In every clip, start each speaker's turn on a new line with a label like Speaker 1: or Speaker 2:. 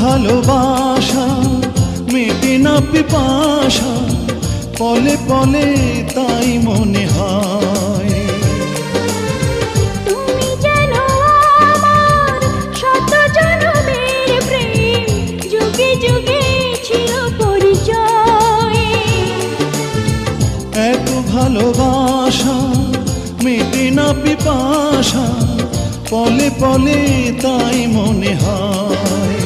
Speaker 1: ভালোবাসা মেটে না পিপাসা পলে পলে তাই মনে হয়। এত ভালোবাসা মেটে না পিপাসা পলে পলে তাই মনে হয়।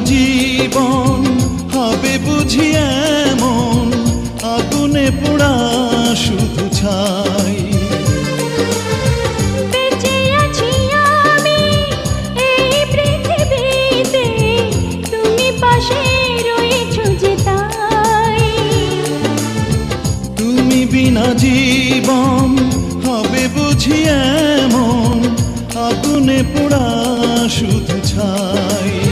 Speaker 1: জীবন হবে বুঝি এমন আগুনে পোড়া শুধু ছাই।
Speaker 2: তুমি
Speaker 1: বিনা জীবন হবে বুঝি এমন আগুনে পোড়া শুধু ছাই।